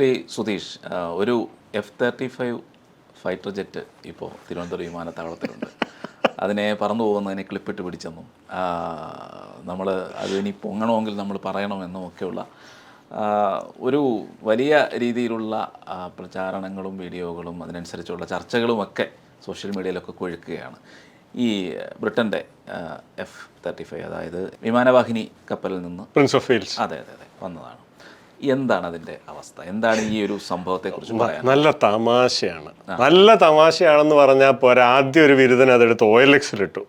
ശ്രീ സുധീഷ് ഒരു F thirty five fighter jet ഇപ്പോൾ തിരുവനന്തപുരം വിമാനത്താവളത്തിലുണ്ട്. അതിനെ പറന്നു പോകുന്നതിനെ ക്ലിപ്പിട്ട് പിടിച്ചെന്നും നമ്മൾ അത് ഇനി പൊങ്ങണമെങ്കിൽ നമ്മൾ പറയണമെന്നും ഒക്കെയുള്ള ഒരു വലിയ രീതിയിലുള്ള പ്രചാരണങ്ങളും വീഡിയോകളും അതിനനുസരിച്ചുള്ള ചർച്ചകളുമൊക്കെ സോഷ്യൽ മീഡിയയിലൊക്കെ കൊഴുക്കുകയാണ്. ഈ ബ്രിട്ടന്റെ എഫ് തേർട്ടി ഫൈവ് അതായത് വിമാനവാഹിനി കപ്പലിൽ നിന്ന് പ്രിൻസ് ഓഫ് വെയിൽസ് അതെ അതെ അതെ വന്നതാണ്. എന്താണ് അതിന്റെ അവസ്ഥ? എന്താണ് ഈ ഒരു സംഭവത്തെ കുറിച്ച് പറയാൻ? നല്ല തമാശയാണ്. നല്ല തമാശയാണെന്ന് പറഞ്ഞാൽ പോരാ. ആദ്യം ഒരു ബിരുദന അതെടുത്ത് ഒ എൽ എക്സിലിട്ടു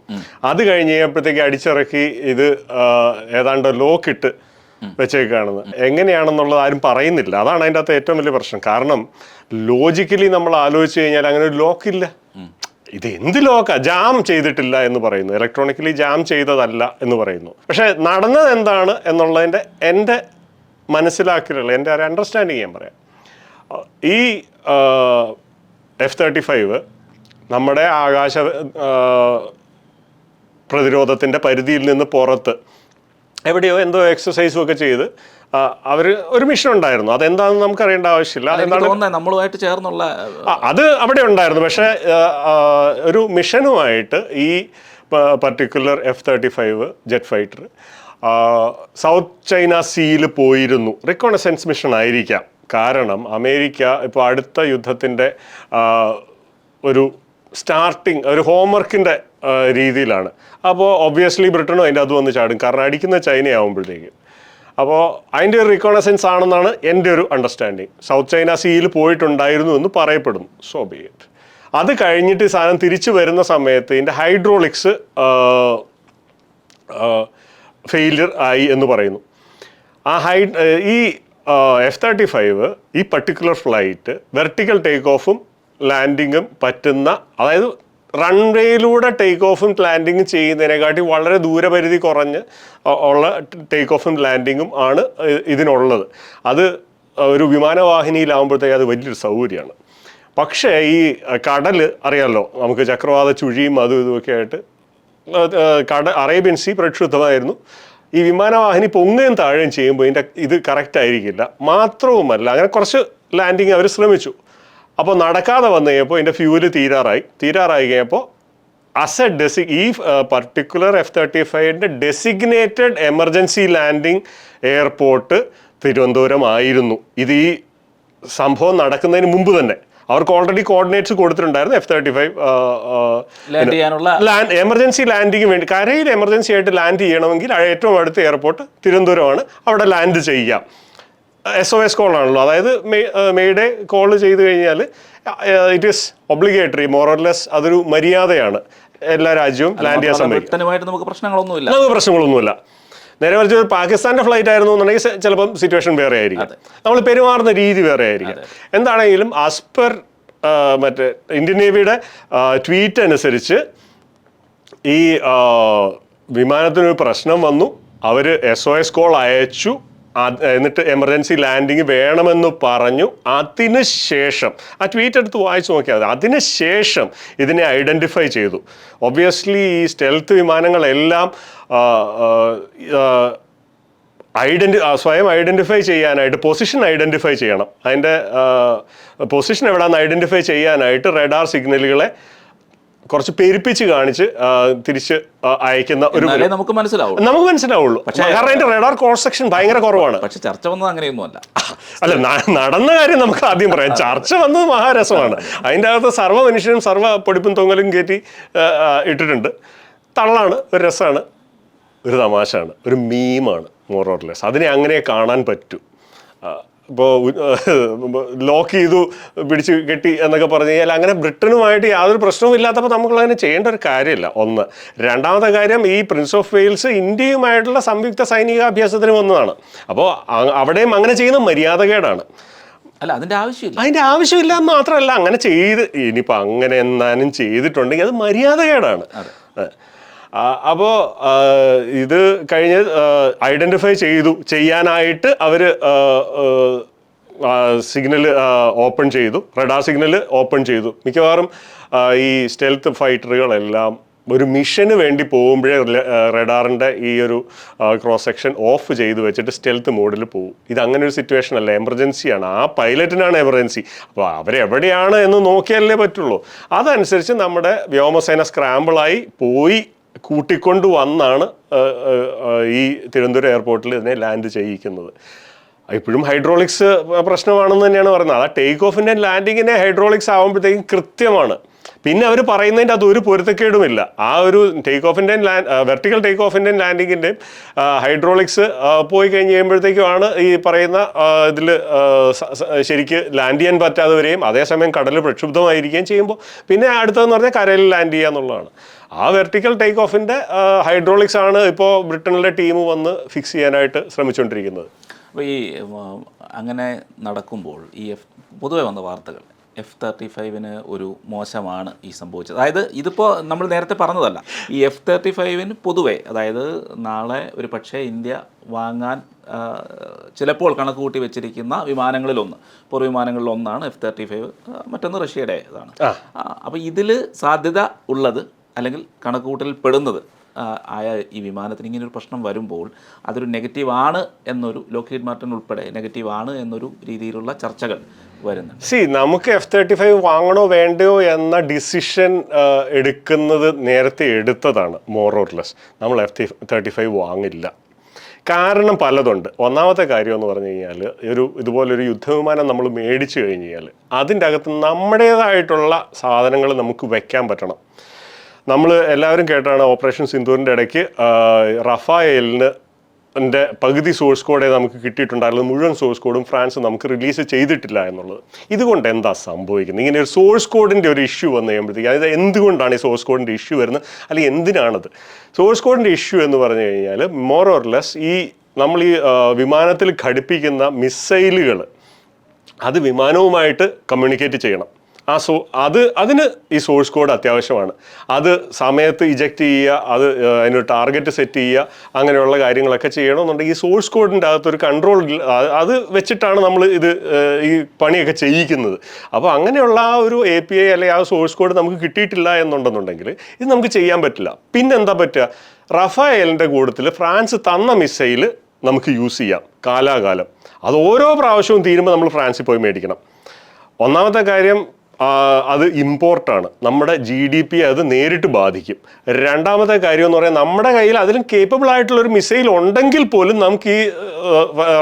അത് കഴിഞ്ഞ് കഴിഞ്ഞപ്പോഴത്തേക്ക് അടിച്ചിറക്കി ഇത് ഏതാണ്ട് ലോക്കിട്ട് വെച്ചേക്കാണെന്ന്. എങ്ങനെയാണെന്നുള്ളത് ആരും പറയുന്നില്ല. അതാണ് അതിന്റെ അകത്ത് ഏറ്റവും വലിയ പ്രശ്നം. കാരണം ലോജിക്കലി നമ്മൾ ആലോചിച്ച് കഴിഞ്ഞാൽ അങ്ങനെ ഒരു ലോക്കില്ല ഇത് എന്ത് ലോക്ക ജാം ചെയ്തിട്ടില്ല എന്ന് പറയുന്നു. ഇലക്ട്രോണിക്കലി ജാം ചെയ്തതല്ല എന്ന് പറയുന്നു. പക്ഷേ നടന്നത് എന്താണ് എന്നുള്ളതിന്റെ എന്റെ മനസ്സിലാക്കലുള്ള. എന്റെ ഒരു അണ്ടർസ്റ്റാൻഡിങ് ഞാൻ പറയാം. ഈ എഫ് തേർട്ടി ഫൈവ് നമ്മുടെ ആകാശ പ്രതിരോധത്തിന്റെ പരിധിയിൽ നിന്ന് പുറത്ത് എവിടെയോ എന്തോ എക്സസൈസും ഒക്കെ ചെയ്ത് അവർ ഒരു മിഷൻ ഉണ്ടായിരുന്നു. അതെന്താണെന്ന് നമുക്ക് അറിയേണ്ട ആവശ്യമില്ല നമ്മളുമായിട്ട് ചേർന്നുള്ള അത് അവിടെ ഉണ്ടായിരുന്നു. പക്ഷേ ഒരു മിഷനുമായിട്ട് ഈ particular F thirty five jet fighter south China സീയിൽ പോയിരുന്നു. റിക്കോണസെൻസ് മിഷൻ ആയിരിക്കാം. കാരണം അമേരിക്ക ഇപ്പോൾ അടുത്ത യുദ്ധത്തിന്റെ ഒരു സ്റ്റാർട്ടിങ് ഒരു ഹോംവർക്കിന്റെ രീതിയിലാണ്. അപ്പോൾ ഒബ്വിയസ്ലി ബ്രിട്ടനും അതിന്റെ അത് വന്ന് ചാടും. കാരണം അടിക്കുന്ന ചൈനയാവുമ്പോഴത്തേക്കും. അപ്പോൾ അതിന്റെ ഒരു റിക്കോണസെൻസ് ആണെന്നാണ് എന്റെ ഒരു അണ്ടർസ്റ്റാൻഡിങ് സൗത്ത് ചൈന സീയിൽ പോയിട്ടുണ്ടായിരുന്നു എന്ന് പറയപ്പെടുന്നു. സോ ബി ഇറ്റ് അത് കഴിഞ്ഞിട്ട് സാധനം തിരിച്ചു വരുന്ന സമയത്ത് ഇതിന്റെ ഹൈഡ്രോളിക്സ് ഫെയിലിയർ ആയി എന്ന് പറയുന്നു. ആ ഹൈ ഈ എഫ് തേർട്ടി ഫൈവ് ഈ പർട്ടിക്കുലർ ഫ്ലൈറ്റ് വെർട്ടിക്കൽ ടേക്ക് ഓഫും ലാൻഡിങ്ങും പറ്റുന്ന അതായത് റൺവേയിലൂടെ ടേക്ക് ഓഫും ലാൻഡിങ്ങും ചെയ്യുന്നതിനെക്കാട്ടി വളരെ ദൂരപരിധി കുറഞ്ഞ് ഉള്ള ടേക്ക് ഓഫും ലാൻഡിങ്ങും ആണ് ഇതിനുള്ളത്. അത് ഒരു വിമാനവാഹിനിയിലാകുമ്പോഴത്തേക്ക് അത് വലിയൊരു സൗകര്യമാണ്. പക്ഷേ ഈ കടൽ അറിയാമല്ലോ നമുക്ക് ചക്രവാത ചുഴിയും അതും ഇതുമൊക്കെ ആയിട്ട് കട അറേബ്യൻ സീ പ്രക്ഷുബ്ധമായിരുന്നു. ഈ വിമാനവാഹിനി പൊങ്ങുകയും താഴുകയും ചെയ്യുമ്പോൾ ഇതിന്റെ ഇത് കറക്റ്റ് ആയിരിക്കില്ല. മാത്രവുമല്ല അങ്ങനെ കുറച്ച് ലാൻഡിങ് അവർ ശ്രമിച്ചു. അപ്പോൾ നടക്കാതെ വന്നു കഴിഞ്ഞപ്പോൾ ഇതിന്റെ ഫ്യൂൽ തീരാറായി. തീരാറായി കഴിഞ്ഞപ്പോൾ അസ് എ ഡെസി ഈ particular F thirty ഫൈവിന്റെ designated emergency landing airport Thiruvananthapuram ആയിരുന്നു. ഇത് ഈ സംഭവം നടക്കുന്നതിന് മുമ്പ് തന്നെ. അവർക്ക് ഓൾറെഡി കോർഡിനേറ്റ്സ് കൊടുത്തിട്ടുണ്ടായിരുന്നു. എഫ് തേർട്ടി ഫൈവ് ലാൻഡ് ചെയ്യാനുള്ള ലാൻഡ് എമർജൻസി ലാൻഡിങ് വേണ്ടി കരയിൽ എമർജൻസി ആയിട്ട് ലാൻഡ് ചെയ്യണമെങ്കിൽ ഏറ്റവും അടുത്ത എയർപോർട്ട് തിരുവനന്തപുരമാണ്. അവിടെ ലാൻഡ് ചെയ്യാം. എസ് ഒ എസ് കോൾ ആണല്ലോ. അതായത് മെയ്ഡേ കോൾ ചെയ്ത് കഴിഞ്ഞാൽ ഇറ്റ് ഈസ് ഒബ്ലിഗേറ്ററി മോറർലെസ് അതൊരു മര്യാദയാണ്. എല്ലാ രാജ്യവും ലാൻഡ് ചെയ്യാൻ സമയത്ത് നമുക്ക് പ്രശ്നങ്ങളൊന്നുമില്ല. നമുക്ക് പ്രശ്നങ്ങളൊന്നുമില്ല. നേരെ മറിച്ച് ഒരു പാകിസ്ഥാന്റെ ഫ്ലൈറ്റ് ആയിരുന്നു എന്നുണ്ടെങ്കിൽ ചിലപ്പോൾ ചിലപ്പം സിറ്റുവേഷൻ വേറെ ആയിരിക്കും. നമ്മൾ പെരുമാറുന്ന രീതി വേറെ ആയിരിക്കും. എന്താണെങ്കിലും ആസ് പെർ മറ്റേ ഇന്ത്യൻ നേവിയുടെ ട്വീറ്റ് അനുസരിച്ച് ഈ വിമാനത്തിനൊരു പ്രശ്നം വന്നു. അവർ എസ് ഒ എസ് കോൾ അയച്ചു. എന്നിട്ട് എമർജൻസി ലാൻഡിങ് വേണമെന്ന് പറഞ്ഞു. അതിന് ശേഷം ആ ട്വീറ്റ് എടുത്ത് വായിച്ചു നോക്കിയാൽ മതി. അതിന് ശേഷം ഇതിനെ ഐഡന്റിഫൈ ചെയ്തു. ഒബ്വിയസ്ലി ഈ സ്റ്റെൽത്ത് വിമാനങ്ങളെല്ലാം ഐഡന്റി സ്വയം ഐഡന്റിഫൈ ചെയ്യാനായിട്ട് പൊസിഷൻ ഐഡന്റിഫൈ ചെയ്യണം. അതിന്റെ പൊസിഷൻ എവിടെയാണെന്ന് ഐഡന്റിഫൈ ചെയ്യാനായിട്ട് റെഡാർ സിഗ്നലുകളെ കുറച്ച് പെരുപ്പിച്ച് കാണിച്ച് തിരിച്ച് അയക്കുന്ന ഒരു നമുക്ക് മനസ്സിലാവും നമുക്ക് മനസ്സിലാവുള്ളൂ. കാരണം അതിന്റെ റെഡാർ ക്രോസ് സെക്ഷൻ ഭയങ്കര കുറവാണ്. പക്ഷെ ചർച്ച വന്നത് അങ്ങനെയൊന്നുമല്ല. അല്ല അല്ല നടന്ന കാര്യം നമുക്ക് ആദ്യം പറയാം. ചർച്ച വന്നത് മഹാരസമാണ്. അതിന്റെ അകത്ത് സർവ മനുഷ്യനും സർവ പൊടിപ്പും തൊങ്ങലും കയറ്റി ഇട്ടിട്ടുണ്ട്. തള്ളാണ് ഒരു രസമാണ് ഒരു തമാശയാണ് ഒരു മീമാണ് മോറോർലെസ് അതിനെ അങ്ങനെ കാണാൻ പറ്റൂ. ഇപ്പോൾ ലോക്ക് ചെയ്തു പിടിച്ച് കെട്ടി എന്നൊക്കെ പറഞ്ഞു കഴിഞ്ഞാൽ അങ്ങനെ ബ്രിട്ടനുമായിട്ട് യാതൊരു പ്രശ്നവും ഇല്ലാത്തപ്പോൾ നമുക്ക് അങ്ങനെ ചെയ്യേണ്ട ഒരു കാര്യമില്ല. ഒന്ന്. രണ്ടാമത്തെ കാര്യം ഈ പ്രിൻസ് ഓഫ് വെയിൽസ് ഇന്ത്യയുമായിട്ടുള്ള സംയുക്ത സൈനികാഭ്യാസത്തിന് വന്നതാണ്. അപ്പോൾ അവിടെയും അങ്ങനെ ചെയ്യുന്ന മര്യാദകേടാണ്. അല്ല അതിന്റെ ആവശ്യമില്ല. അതിന്റെ ആവശ്യമില്ല എന്ന് മാത്രമല്ല അങ്ങനെ ചെയ്ത് ഇനിയിപ്പോൾ അങ്ങനെ എന്നാലും ചെയ്തിട്ടുണ്ടെങ്കിൽ അത് മര്യാദകേടാണ്. അപ്പോൾ ഇത് കഴിഞ്ഞ് ഐഡന്റിഫൈ ചെയ്തു ചെയ്യാനായിട്ട് അവർ സിഗ്നൽ ഓപ്പൺ ചെയ്തു. റഡാർ സിഗ്നൽ ഓപ്പൺ ചെയ്തു. മിക്കവാറും ഈ സ്റ്റെൽത്ത് ഫൈറ്ററുകളെല്ലാം ഒരു മിഷന് വേണ്ടി പോകുമ്പോഴേ റഡാറിന്റെ ഈ ഒരു ക്രോസ് സെക്ഷൻ ഓഫ് ചെയ്ത് വെച്ചിട്ട് സ്റ്റെൽത്ത് മോഡിൽ പോകും ഇത് അങ്ങനെ ഒരു സിറ്റുവേഷൻ അല്ല. എമർജൻസിയാണ് ആ പൈലറ്റിനാണ് എമർജൻസി അപ്പോൾ അവരെവിടെയാണ് എന്ന് നോക്കിയാലേ പറ്റുള്ളൂ. അതനുസരിച്ച് നമ്മുടെ വ്യോമസേന സ്ക്രാമ്പിളായി പോയി. കൂട്ടിക്കൊണ്ട് വന്നാണ് ഈ തിരുവനന്തപുരം എയർപോർട്ടിൽ ഇതിനെ ലാൻഡ് ചെയ്യിക്കുന്നത്. ഇപ്പോഴും ഹൈഡ്രോളിക്സ് പ്രശ്നമാണെന്ന് തന്നെയാണ് പറയുന്നത്. ആ ടേക്ക് ഓഫിന്റെ ലാൻഡിങ്ങിനെ ഹൈഡ്രോളിക്സ് ആകുമ്പോഴത്തേക്കും കൃത്യമാണ്. പിന്നെ അവർ പറയുന്നതിന്റെ അത് ഒരു പൊരുത്തക്കേടുമില്ല. ആ ഒരു ടേക്ക് ഓഫിന്റെയും ലാൻഡ് വെർട്ടിക്കൽ ടേക്ക് ഓഫിന്റെയും ലാൻഡിങ്ങിന്റെയും ഹൈഡ്രോളിക്സ് പോയി കഴിഞ്ഞ് കഴിയുമ്പോഴത്തേക്കുമാണ് ഈ പറയുന്ന ഇതിൽ ശരിക്ക് ലാൻഡ് ചെയ്യാൻ പറ്റാതെ വരികയും അതേസമയം കടൽ പ്രക്ഷുബ്ധമായിരിക്കുകയും ചെയ്യുമ്പോൾ പിന്നെ അടുത്തതെന്ന് പറഞ്ഞാൽ കരയിൽ ലാൻഡ് ചെയ്യുക എന്നുള്ളതാണ്. ആ വെർട്ടിക്കൽ ടേക്ക് ഓഫിന്റെ ഹൈഡ്രോളിക്സ് ആണ് ഇപ്പോൾ ബ്രിട്ടനിലെ ടീം വന്ന് ഫിക്സ് ചെയ്യാനായിട്ട് ശ്രമിച്ചുകൊണ്ടിരിക്കുന്നത്. അപ്പോൾ ഈ അങ്ങനെ നടക്കുമ്പോൾ ഈ പൊതുവെ വന്ന വാർത്തകൾ എഫ് തേർട്ടി ഫൈവിന് ഒരു മോശമാണ് ഈ സംഭവിച്ചത്. അതായത് ഇതിപ്പോൾ നമ്മൾ നേരത്തെ പറഞ്ഞതല്ല. ഈ എഫ് തേർട്ടി ഫൈവിന് പൊതുവേ അതായത് നാളെ ഒരു പക്ഷേ ഇന്ത്യ വാങ്ങാൻ ചിലപ്പോൾ കണക്ക് കൂട്ടി വെച്ചിരിക്കുന്ന വിമാനങ്ങളിലൊന്ന്. പൂർവ വിമാനങ്ങളിലൊന്നാണ് എഫ് തേർട്ടി ഫൈവ് മറ്റൊന്ന് റഷ്യയുടെ ഇതാണ് അപ്പോൾ ഇതിൽ സാധ്യത ഉള്ളത് അല്ലെങ്കിൽ കണക്കുകൂട്ടലിൽ പെടുന്നത് ആയ ഈ വിമാനത്തിന് ഇങ്ങനൊരു പ്രശ്നം വരുമ്പോൾ അതൊരു നെഗറ്റീവാണ് എന്നൊരു ലോക്കീഡ് മാർട്ടിൻ ഉൾപ്പെടെ നെഗറ്റീവാണ് എന്നൊരു രീതിയിലുള്ള ചർച്ചകൾ വരുന്നുണ്ട്. സി നമുക്ക് എഫ് തേർട്ടി ഫൈവ് വാങ്ങണോ വേണ്ടയോ എന്ന ഡിസിഷൻ എടുക്കുന്നത് നേരത്തെ എടുത്തതാണ് മോർ ഓർ ലെസ്. നമ്മൾ എഫ് തേർട്ടി ഫൈവ് വാങ്ങില്ല. കാരണം പലതുണ്ട്. ഒന്നാമത്തെ കാര്യം എന്ന് പറഞ്ഞു കഴിഞ്ഞാൽ ഒരു ഇതുപോലൊരു യുദ്ധവിമാനം നമ്മൾ മേടിച്ചു കഴിഞ്ഞ് കഴിഞ്ഞാൽ അതിന്റെ അകത്ത് നമ്മുടേതായിട്ടുള്ള സാധനങ്ങൾ നമുക്ക് വയ്ക്കാൻ പറ്റണം. നമ്മൾ എല്ലാവരും കേട്ടാണ് ഓപ്പറേഷൻ സിന്ദൂറിന്റെ ഇടയ്ക്ക് റഫായേലിന് ന്റെ പകുതി സോഴ്സ് കോഡേ നമുക്ക് കിട്ടിയിട്ടുണ്ടായിരുന്നു മുഴുവൻ സോഴ്സ് കോഡും ഫ്രാൻസ് നമുക്ക് റിലീസ് ചെയ്തിട്ടില്ല എന്നുള്ളത്. ഇതുകൊണ്ട് എന്താ സംഭവിക്കുന്നത്? ഇങ്ങനെ ഒരു സോഴ്സ് കോഡിന്റെ ഒരു ഇഷ്യൂ വന്നു കഴിയുമ്പോഴത്തേക്ക് അതായത് എന്തുകൊണ്ടാണ് ഈ സോഴ്സ് കോഡിന്റെ ഇഷ്യൂ വരുന്നത്? അല്ലെങ്കിൽ എന്തിനാണത്? സോഴ്സ് കോഡിന്റെ ഇഷ്യൂ എന്ന് പറഞ്ഞു കഴിഞ്ഞാൽ മോർ ഓർ ലെസ് ഈ നമ്മൾ ഈ വിമാനത്തിൽ ഘടിപ്പിക്കുന്ന മിസൈലുകൾ അത് വിമാനവുമായിട്ട് കമ്മ്യൂണിക്കേറ്റ് ചെയ്യണം. ആ സോ അത് അതിന് ഈ സോഴ്സ് കോഡ് അത്യാവശ്യമാണ്. അത് സമയത്ത് ഇജക്റ്റ് ചെയ്യുക അത് അതിനൊരു ടാർഗറ്റ് സെറ്റ് ചെയ്യുക അങ്ങനെയുള്ള കാര്യങ്ങളൊക്കെ ചെയ്യണമെന്നുണ്ടെങ്കിൽ ഈ സോഴ്സ് കോഡിന്റെ അകത്തൊരു കൺട്രോൾ അത് വെച്ചിട്ടാണ് നമ്മൾ ഇത് ഈ പണിയൊക്കെ ചെയ്യിക്കുന്നത്. അപ്പോൾ അങ്ങനെയുള്ള ആ ഒരു എ പി ഐ അല്ലെങ്കിൽ ആ സോഴ്സ് കോഡ് നമുക്ക് കിട്ടിയിട്ടില്ല എന്നുണ്ടെന്നുണ്ടെങ്കിൽ ഇത് നമുക്ക് ചെയ്യാൻ പറ്റില്ല. പിന്നെന്താ പറ്റുക? റഫായലിന്റെ കൂട്ടത്തിൽ ഫ്രാൻസ് തന്ന മിസൈൽ നമുക്ക് യൂസ് ചെയ്യാം കാലാകാലം. അത് ഓരോ പ്രാവശ്യവും തീരുമ്പോൾ നമ്മൾ ഫ്രാൻസിൽ പോയി മേടിക്കണം. ഒന്നാമത്തെ കാര്യം അത് ഇമ്പോർട്ടാണ്. നമ്മുടെ ജി ഡി പി അത് നേരിട്ട് ബാധിക്കും. രണ്ടാമത്തെ കാര്യം എന്ന് പറയാൻ നമ്മുടെ കയ്യിൽ അതിലും കേപ്പബിൾ ആയിട്ടുള്ള ഒരു മിസൈൽ ഉണ്ടെങ്കിൽ പോലും നമുക്ക് ഈ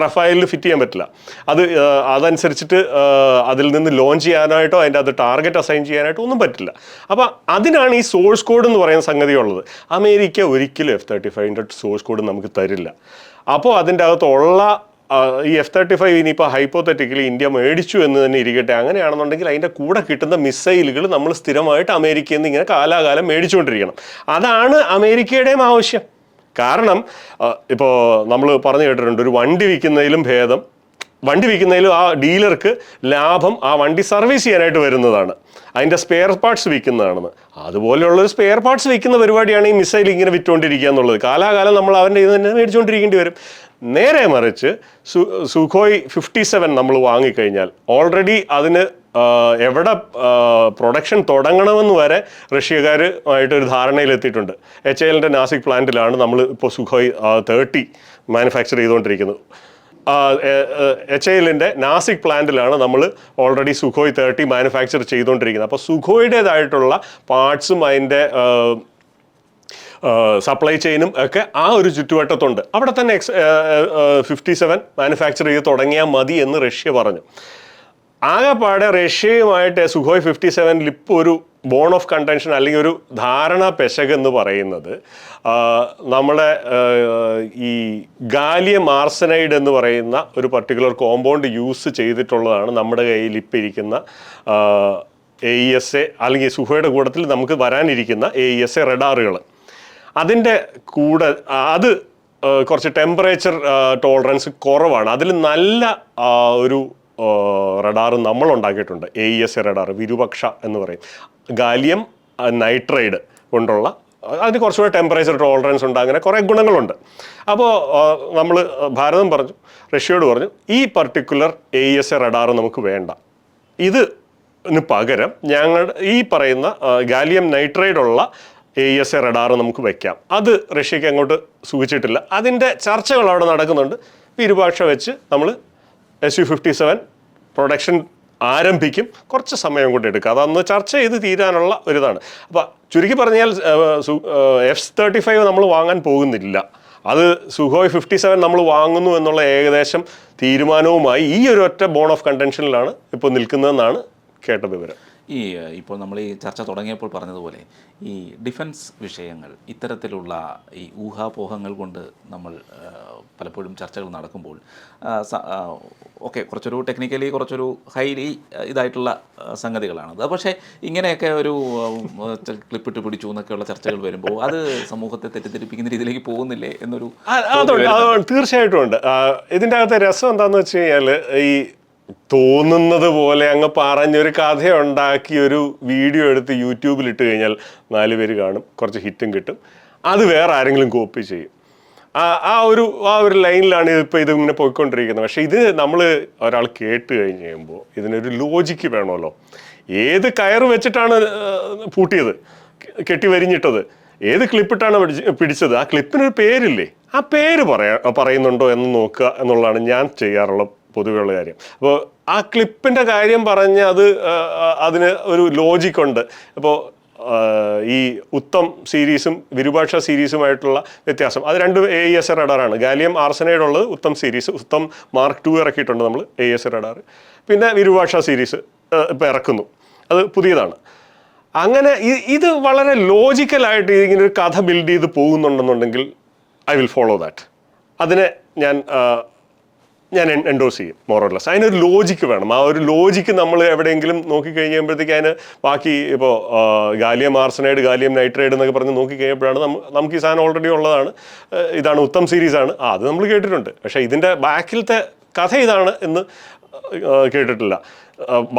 റഫായലിൽ ഫിറ്റ് ചെയ്യാൻ പറ്റില്ല. അത് അതനുസരിച്ചിട്ട് അതിൽ നിന്ന് ലോഞ്ച് ചെയ്യാനായിട്ടോ അതിന്റെ അത് ടാർഗറ്റ് അസൈൻ ചെയ്യാനായിട്ടോ ഒന്നും പറ്റില്ല. അപ്പോൾ അതിനാണ് ഈ സോഴ്സ് കോഡ് എന്ന് പറയുന്ന സംഗതി ഉള്ളത് അമേരിക്ക ഒരിക്കലും F thirty five hundred source code നമുക്ക് തരില്ല. അപ്പോൾ അതിന്റെ അകത്തുള്ള ഈ എഫ് തേർട്ടി ഫൈവ് ഇനിയിപ്പോൾ ഹൈപ്പോത്തറ്റിക്കലി ഇന്ത്യ മേടിച്ചു എന്ന് തന്നെ ഇരിക്കട്ടെ. അങ്ങനെയാണെന്നുണ്ടെങ്കിൽ അതിന്റെ കൂടെ കിട്ടുന്ന മിസൈലുകൾ നമ്മൾ സ്ഥിരമായിട്ട് അമേരിക്കയിൽ നിന്ന് ഇങ്ങനെ കാലാകാലം മേടിച്ചുകൊണ്ടിരിക്കണം. അതാണ് അമേരിക്കയുടെയും ആവശ്യം. കാരണം ഇപ്പോൾ നമ്മൾ പറഞ്ഞു കേട്ടിട്ടുണ്ട് ഒരു വണ്ടി വിൽക്കുന്നതിലും ഭേദം. വണ്ടി വിൽക്കുന്നതിലും ആ ഡീലർക്ക് ലാഭം ആ വണ്ടി സർവീസ് ചെയ്യാനായിട്ട് വരുന്നതാണ്. അതിന്റെ സ്പെയർ പാർട്സ് വിൽക്കുന്നതാണെന്ന്. അതുപോലെയുള്ള ഒരു സ്പെയർ പാർട്സ് വിൽക്കുന്ന പരിപാടിയാണ് ഈ മിസൈൽ ഇങ്ങനെ വിറ്റുകൊണ്ടിരിക്കുക എന്നുള്ളത്. കാലാകാലം നമ്മൾ അവന്റെ ഇത് തന്നെ മേടിച്ചുകൊണ്ടിരിക്കേണ്ടി വരും. നേരെ മറിച്ച് സു സുഖോയ് ഫിഫ്റ്റി സെവൻ നമ്മൾ വാങ്ങിക്കഴിഞ്ഞാൽ ഓൾറെഡി അതിന് എവിടെ പ്രൊഡക്ഷൻ തുടങ്ങണമെന്ന് വരെ റഷ്യക്കാരുമായിട്ടൊരു ധാരണയിലെത്തിയിട്ടുണ്ട്. എച്ച് എല്ലിന്റെ നാസിക് പ്ലാന്റിലാണ് നമ്മൾ ഇപ്പോൾ സുഖോയ് തേർട്ടി മാനുഫാക്ചർ ചെയ്തുകൊണ്ടിരിക്കുന്നത്. എച്ച് എല്ലിന്റെ നാസിക് പ്ലാന്റിലാണ് നമ്മൾ ഓൾറെഡി സുഖോയ് തേർട്ടി മാനുഫാക്ചർ ചെയ്തുകൊണ്ടിരിക്കുന്നത്. അപ്പോൾ സുഖോയുടേതായിട്ടുള്ള പാർട്സും അതിന്റെ സപ്ലൈ ചെയിനും ഒക്കെ ആ ഒരു ചുറ്റുവട്ടത്തുണ്ട്. അവിടെ തന്നെ എക്സ് ഫിഫ്റ്റി സെവൻ മാനുഫാക്ചർ ചെയ്ത് തുടങ്ങിയാൽ മതി എന്ന് റഷ്യ പറഞ്ഞു. ആകെപ്പാടെ റഷ്യയുമായിട്ട് സുഖോയ് ഫിഫ്റ്റി സെവനിൽ ഇപ്പോൾ ഒരു ബോൺ ഓഫ് കണ്ടൻഷൻ അല്ലെങ്കിൽ ഒരു ധാരണ പെശക് എന്ന് പറയുന്നത് നമ്മുടെ ഈ ഗാലിയ മാർസനൈഡ് എന്ന് പറയുന്ന ഒരു പർട്ടിക്കുലർ കോമ്പൗണ്ട് യൂസ് ചെയ്തിട്ടുള്ളതാണ് നമ്മുടെ കയ്യിൽ ഇപ്പോൾ ഇരിക്കുന്ന എ ഇ എസ് എ അല്ലെങ്കിൽ സുഹയുടെ കൂട്ടത്തിൽ നമുക്ക് വരാനിരിക്കുന്ന എ ഇ എസ് എ റഡാറുകൾ അതിന്റെ കൂടെ അത് കുറച്ച് ടെമ്പറേച്ചർ ടോളറൻസ് കുറവാണ്. അതിൽ നല്ല ഒരു റഡാർ നമ്മൾ ഉണ്ടാക്കിയിട്ടുണ്ട്. A E S A radar Virupaksha എന്ന് പറയും. ഗാലിയം നൈട്രൈഡ് കൊണ്ടുള്ള അതിന് കുറച്ചുകൂടെ ടെമ്പറേച്ചർ ടോളറൻസ് ഉണ്ട്. അങ്ങനെ കുറേ ഗുണങ്ങളുണ്ട്. അപ്പോൾ നമ്മൾ ഭാരതം പറഞ്ഞു റഷ്യയോട് പറഞ്ഞു ഈ particular A E S A radar നമുക്ക് വേണ്ട. ഇത് പകരം ഞങ്ങളുടെ ഈ പറയുന്ന ഗാലിയം നൈട്രൈഡ് ഉള്ള എ എസ് എ റഡാർ നമുക്ക് വയ്ക്കാം അത് റഷ്യക്ക് അങ്ങോട്ട് സൂചിച്ചിട്ടില്ല. അതിന്റെ ചർച്ചകൾ അവിടെ നടക്കുന്നുണ്ട്. ഇരുപാക്ഷ വെച്ച് നമ്മൾ S U fifty seven production ആരംഭിക്കും. കുറച്ച് സമയം കൂടി എടുക്കുക അതന്ന് ചർച്ച ചെയ്ത് തീരാനുള്ള ഒരിതാണ്. അപ്പോൾ ചുരുക്കി പറഞ്ഞാൽ എഫ് തേർട്ടി ഫൈവ് നമ്മൾ വാങ്ങാൻ പോകുന്നില്ല. അത് സുഹോയ് ഫിഫ്റ്റി സെവൻ നമ്മൾ വാങ്ങുന്നു എന്നുള്ള ഏകദേശം തീരുമാനവുമായി ഈ ഒരു ഒറ്റ ബോൺ ഓഫ് കണ്ടൻഷനിലാണ് ഇപ്പോൾ നിൽക്കുന്നതെന്നാണ് കേട്ട വിവരം. ഈ ഇപ്പോൾ നമ്മൾ ഈ ചർച്ച തുടങ്ങിയപ്പോൾ പറഞ്ഞതുപോലെ ഈ ഡിഫൻസ് വിഷയങ്ങൾ ഇത്തരത്തിലുള്ള ഈ ഊഹാപോഹങ്ങൾ കൊണ്ട് നമ്മൾ പലപ്പോഴും ചർച്ചകൾ നടക്കുമ്പോൾ ഓക്കെ കുറച്ചൊരു ടെക്നിക്കലി കുറച്ചൊരു ഹൈലി ഇതായിട്ടുള്ള സംഗതികളാണ് സംഗതികളാണത് പക്ഷേ ഇങ്ങനെയൊക്കെ ഒരു ക്ലിപ്പിട്ട് പിടിച്ചു എന്നൊക്കെയുള്ള ചർച്ചകൾ വരുമ്പോൾ അത് സമൂഹത്തെ തെറ്റിദ്ധരിപ്പിക്കുന്ന രീതിയിലേക്ക് പോകുന്നില്ലേ എന്നൊരു തീർച്ചയായിട്ടും ഉണ്ട്. ഇതിന്റെ അകത്തെ രസം എന്താണെന്ന് വെച്ച് കഴിഞ്ഞാൽ ഈ തോന്നുന്നത് പോലെ അങ്ങ് പറഞ്ഞൊരു കഥ ഉണ്ടാക്കി ഒരു വീഡിയോ എടുത്ത് യൂട്യൂബിൽ ഇട്ട് കഴിഞ്ഞാൽ നാല് പേര് കാണും കുറച്ച് ഹിറ്റും കിട്ടും. അത് വേറെ ആരെങ്കിലും കോപ്പി ചെയ്യും. ആ ആ ഒരു ആ ഒരു ലൈനിലാണ് ഇപ്പോൾ ഇങ്ങനെ പോയിക്കൊണ്ടിരിക്കുന്നത്. പക്ഷേ ഇത് നമ്മൾ ഒരാൾ കേട്ട് കഴിഞ്ഞ് കഴിയുമ്പോൾ ഇതിനൊരു ലോജിക്ക് വേണമല്ലോ. ഏത് കയർ വെച്ചിട്ടാണ് പൂട്ടിയത്? കെട്ടി വരിഞ്ഞിട്ടത്. ഏത് ക്ലിപ്പിട്ടാണ് പിടിച്ച് പിടിച്ചത്? ആ ക്ലിപ്പിനൊരു പേരില്ലേ? ആ പേര് പറയാ പറയുന്നുണ്ടോ എന്ന് നോക്കുക എന്നുള്ളതാണ് ഞാൻ ചെയ്യാറുള്ള പൊതുവെയുള്ള കാര്യം. അപ്പോൾ ആ ക്ലിപ്പിന്റെ കാര്യം പറഞ്ഞ് അത് അതിന് ഒരു ലോജിക്കുണ്ട് അപ്പോൾ ഈ ഉത്തം സീരീസും വിരുഭാഷ സീരീസുമായിട്ടുള്ള വ്യത്യാസം. അത് രണ്ട് എ എസ് റഡാറാണ് ഗാലിയം ആർസനൈഡ് ഉള്ളത് Uttam series Uttam mark two ഇറക്കിയിട്ടുണ്ട് നമ്മൾ എ എസ് റഡാർ പിന്നെ വിരുപാക്ഷ സീരീസ് ഇപ്പോൾ ഇറക്കുന്നു. അത് പുതിയതാണ്. അങ്ങനെ ഇത് വളരെ ലോജിക്കലായിട്ട് ഇങ്ങനെ ഒരു കഥ ബിൽഡ് ചെയ്ത് പോകുന്നുണ്ടെന്നുണ്ടെങ്കിൽ ഐ വിൽ ഫോളോ ദാറ്റ് അതിനെ ഞാൻ ഞാൻ എൻഡോസ് ചെയ്യും മോറോർലെസ് അതിനൊരു ലോജിക്ക് വേണം. ആ ഒരു ലോജിക്ക് നമ്മൾ എവിടെയെങ്കിലും നോക്കി കഴിയുമ്പോഴത്തേക്ക് അതിന് ബാക്കി ഇപ്പോൾ ഗാലിയം ആർസനൈഡ് ഗാലിയം നൈട്രൈഡ് എന്നൊക്കെ പറഞ്ഞ് നോക്കി കഴിയുമ്പോഴാണ് നമുക്ക് ഈ സാധനം ഓൾറെഡി ഉള്ളതാണ്. ഇതാണ് ഉത്തം സീരീസാണ് ആ അത് നമ്മൾ കേട്ടിട്ടുണ്ട്. പക്ഷേ ഇതിന്റെ ബാക്കിലത്തെ കഥ ഇതാണ് എന്ന് കേട്ടിട്ടില്ല.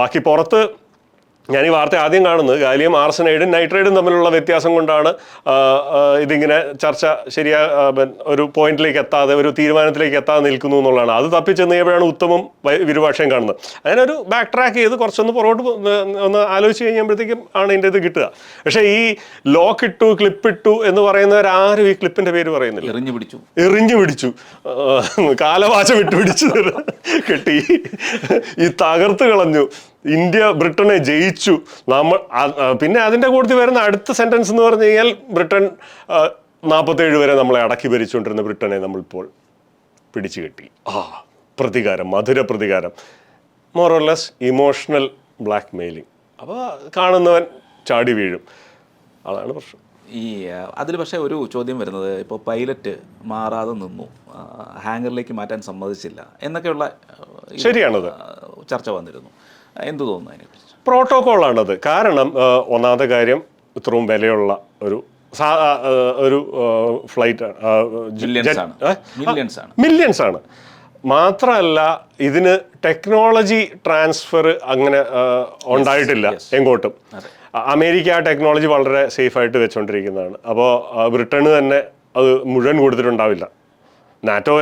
ബാക്കി പുറത്ത് ഞാൻ ഈ വാർത്ത ആദ്യം കാണുന്നത് ഗാലിയം ആർസനൈഡും നൈട്രൈഡും തമ്മിലുള്ള വ്യത്യാസം കൊണ്ടാണ് ഇതിങ്ങനെ ചർച്ച ശരിയാ ഒരു പോയിന്റിലേക്ക് എത്താതെ ഒരു തീരുമാനത്തിലേക്ക് എത്താതെ നിൽക്കുന്നു എന്നുള്ളതാണ്. അത് തപ്പിച്ചെന്ന് കഴിയുമ്പോഴാണ് ഉത്തമം വിരുപാക്ഷയും കാണുന്നത്. അങ്ങനെ ഒരു ബാക്ക് ട്രാക്ക് ചെയ്ത് കുറച്ചൊന്ന് പുറകോട്ട് ഒന്ന് ആലോചിച്ച് കഴിയുമ്പോഴത്തേക്കും ആണ് ഇതിന്റെ ഇത് കിട്ടുക. പക്ഷേ ഈ ലോക്ക് ഇട്ടു ക്ലിപ്പ് ഇട്ടു എന്ന് പറയുന്നവരാരും ഈ ക്ലിപ്പിന്റെ പേര് പറയുന്നില്ല. എറിഞ്ഞു പിടിച്ചു. എറിഞ്ഞു പിടിച്ചു. കാലവാശം കാലവാചം വിട്ടു പിടിച്ചു. കെട്ടി. ഈ തകർത്ത് കളഞ്ഞു. ഇന്ത്യ ബ്രിട്ടനെ ജയിച്ചു. നമ്മൾ പിന്നെ അതിന്റെ കൂട്ടത്തിൽ വരുന്ന അടുത്ത സെന്റൻസ് എന്ന് പറഞ്ഞു കഴിഞ്ഞാൽ ബ്രിട്ടൻ നാൽപ്പത്തേഴ് വരെ നമ്മളെ അടക്കി ഭരിച്ചുകൊണ്ടിരുന്ന ബ്രിട്ടനെ നമ്മളിപ്പോൾ പിടിച്ചു കെട്ടി. ആ പ്രതികാരം മധുര പ്രതികാരം. മോറോലെസ് ഇമോഷണൽ ബ്ലാക്ക് മെയിലിംഗ് അപ്പോൾ കാണുന്നവൻ ചാടി വീഴും. അതാണ് പ്രശ്നം. ഈ അതിൽ പക്ഷേ ഒരു ചോദ്യം വരുന്നത് ഇപ്പോൾ പൈലറ്റ് മാറാതെ നിന്നു. ഹാങ്കറിലേക്ക് ഹാങ്ങറിലേക്ക് മാറ്റാൻ സമ്മതിച്ചില്ല എന്നൊക്കെയുള്ള ശരിയാണത്. ചർച്ച വന്നിരുന്നു. എന്ത് തോന്നുന്നു അതിനെക്കുറിച്ച് പ്രോട്ടോകോളാണത് കാരണം ഒന്നാമത്തെ കാര്യം ഇത്രയും വിലയുള്ള ഒരു ഒരു ഫ്ലൈറ്റ്. മില്യൺസ് ആണ്. മാത്രമല്ല ഇതിന് ടെക്നോളജി ട്രാൻസ്ഫർ അങ്ങനെ ഉണ്ടായിട്ടില്ല എങ്ങോട്ടും. അമേരിക്ക ആ ടെക്നോളജി വളരെ സേഫ് ആയിട്ട് വെച്ചുകൊണ്ടിരിക്കുന്നതാണ് അപ്പോൾ ബ്രിട്ടന് തന്നെ അത് മുഴുവൻ കൊടുത്തിട്ടുണ്ടാവില്ല. നാറ്റോ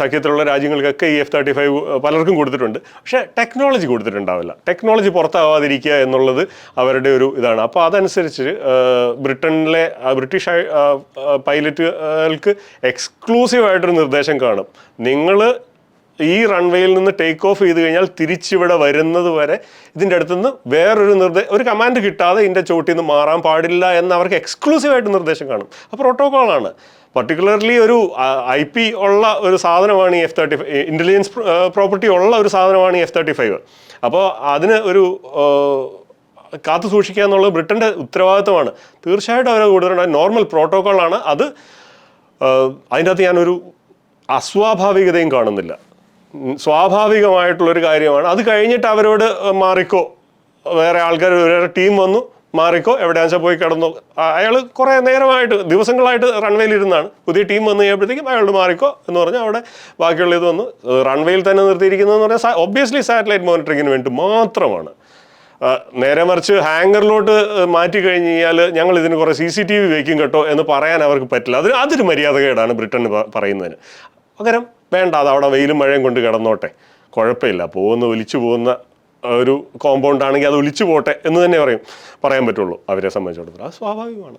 സഖ്യത്തിലുള്ള രാജ്യങ്ങൾക്കൊക്കെ ഈ എഫ് തേർട്ടി ഫൈവ് പലർക്കും കൊടുത്തിട്ടുണ്ട്. പക്ഷേ ടെക്നോളജി കൊടുത്തിട്ടുണ്ടാവില്ല. ടെക്നോളജി പുറത്താവാതിരിക്കുക എന്നുള്ളത് അവരുടെ ഒരു ഇതാണ്. അപ്പോൾ അതനുസരിച്ച് ബ്രിട്ടനിലെ ബ്രിട്ടീഷ് പൈലറ്റുകൾക്ക് എക്സ്ക്ലൂസീവായിട്ടൊരു നിർദ്ദേശം കാണും. നിങ്ങൾ ഈ റൺവേയിൽ നിന്ന് ടേക്ക് ഓഫ് ചെയ്ത് കഴിഞ്ഞാൽ തിരിച്ചിവിടെ വരുന്നത് വരെ ഇതിന്റെ അടുത്തുനിന്ന് വേറൊരു നിർദ്ദേശം ഒരു കമാൻഡ് കിട്ടാതെ ഇതിന്റെ ചോട്ടിൽ നിന്ന് മാറാൻ പാടില്ല എന്ന് അവർക്ക് എക്സ്ക്ലൂസീവായിട്ട് നിർദ്ദേശം കാണും. ആ പ്രോട്ടോകോളാണ് പർട്ടിക്കുലർലി ഒരു ഐ പി ഉള്ള ഒരു സാധനമാണ് ഈ F thirty five intelligence property ഉള്ള ഒരു സാധനമാണ് ഈ എഫ് തേർട്ടി ഫൈവ് അപ്പോൾ അതിന് ഒരു കാത്തു സൂക്ഷിക്കുക എന്നുള്ളത് ബ്രിട്ടന്റെ ഉത്തരവാദിത്തമാണ് തീർച്ചയായിട്ടും അവരെ കൂടുതലുണ്ട് നോർമൽ പ്രോട്ടോകോളാണ് അത് അതിന്റെ അകത്ത് ഞാനൊരു അസ്വാഭാവികതയും കാണുന്നില്ല. സ്വാഭാവികമായിട്ടുള്ളൊരു കാര്യമാണ്. അത് കഴിഞ്ഞിട്ട് അവരോട് മാറിക്കോ. വേറെ ആൾക്കാർ വേറെ ടീം വന്നു മാറിക്കോ. എവിടെയാണെന്ന് വെച്ചാൽ പോയി കിടന്നു. അയാൾ കുറേ നേരമായിട്ട് ദിവസങ്ങളായിട്ട് റൺവേയിൽ ഇരുന്നാണ് പുതിയ ടീം വന്നു കഴിയുമ്പോഴത്തേക്കും അയാളോട് മാറിക്കോ എന്ന് പറഞ്ഞാൽ അവിടെ ബാക്കിയുള്ള ഇത് വന്നു. റൺവേയിൽ തന്നെ നിർത്തിയിരിക്കുന്നതെന്ന് പറഞ്ഞാൽ ഒബ്വിയസ്ലി സാറ്റലൈറ്റ് മോണിറ്ററിങ്ങിന് വേണ്ടി മാത്രമാണ്. നേരെ മറിച്ച് ഹാങ്കറിലോട്ട് മാറ്റി കഴിഞ്ഞ് കഴിഞ്ഞാൽ ഞങ്ങൾ ഇതിന് കുറേ സി സി ടി വി വെക്കും കേട്ടോ എന്ന് പറയാൻ അവർക്ക് പറ്റില്ല. അതിന് അതൊരു മര്യാദകേടാണ് ബ്രിട്ടന് പ- പറയുന്നതിന്. പകരം വേണ്ട അത് അവിടെ വെയിലും മഴയും കൊണ്ട് കിടന്നോട്ടെ. കുഴപ്പമില്ല പോകുന്ന ഒലിച്ചു പോകുന്ന ഒരു കോമ്പൗണ്ട് ആണെങ്കിൽ അത് ഒലിച്ചു പോട്ടെ എന്ന് തന്നെ പറയും. പറയാൻ പറ്റുള്ളൂ അവരെ സംബന്ധിച്ചിടത്തോളം. അത് സ്വാഭാവികമാണ്.